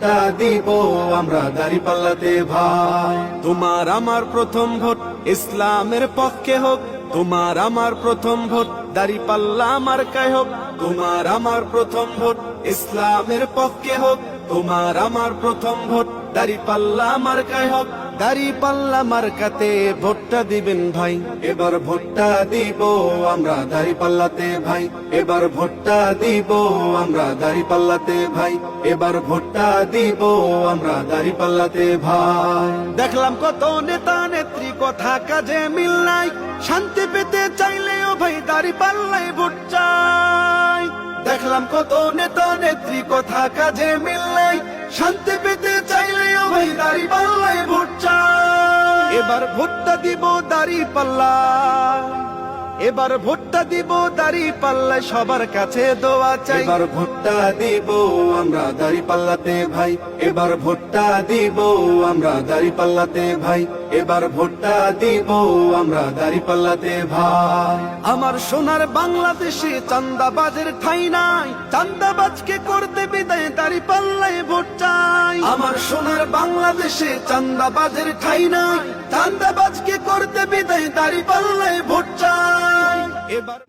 ভোটটা দিব, আমরা দাড়ি পাল্লাতে ভাই। তোমার আমার প্রথম ভোট, ইসলামের পক্ষে হোক। তোমার আমার প্রথম ভোট, দাড়ি পাল্লা আমার কায় হোক। তোমার আমার প্রথম ভোট, ইসলামের পক্ষে হোক। তোমার আমার প্রথম ভোট, দাড়ি পাল্লা আমার কায় হোক। দাড়ি পাল্লা মার্কাতে ভোটটা দিবেন ভাই। এবার ভোটটা দিব আমরা দাড়ি পাল্লাতে ভাই। এবার ভোটটা দিব আমরা দাড়ি পাল্লাতে ভাই। এবার ভোটটা দিব আমরা দাড়ি পাল্লাতে ভাই। দেখলাম কত নেতা নেত্রী, কথা কাজে মিল নাই। শান্তি পেতে চাইলেও ভাই দাড়ি পাল্লাই ভোট চাই। দেখলাম কত নেতা নেত্রী, কথা কাজে মিল নাই। এবার ভোটটা দিব দাড়ি পাল্লা। এবার ভোটটা দিব দাড়ি পাল্লায় সবার কাছে দোয়া চাই। এবার ভোটটা দিব আমরা দাড়ি পাল্লাতে ভাই। এবার ভোটটা দিব আমরা দাড়ি পাল্লাতে ভাই। এবার ভোটটা দিব আমরা দাড়ি পাল্লাতে ভাই। আমার সোনার বাংলাদেশে চান্দাবাজের ঠাই নাই। চান্দাবাজকে করতে বিদায় তারি পাল্লায় ভোট চাই। আমার সোনার বাংলাদেশে চান্দাবাজের ঠাই নাই। চান্দাবাজকে করতে বিদায় তারি পাল্লায় ভোট চাই। এবার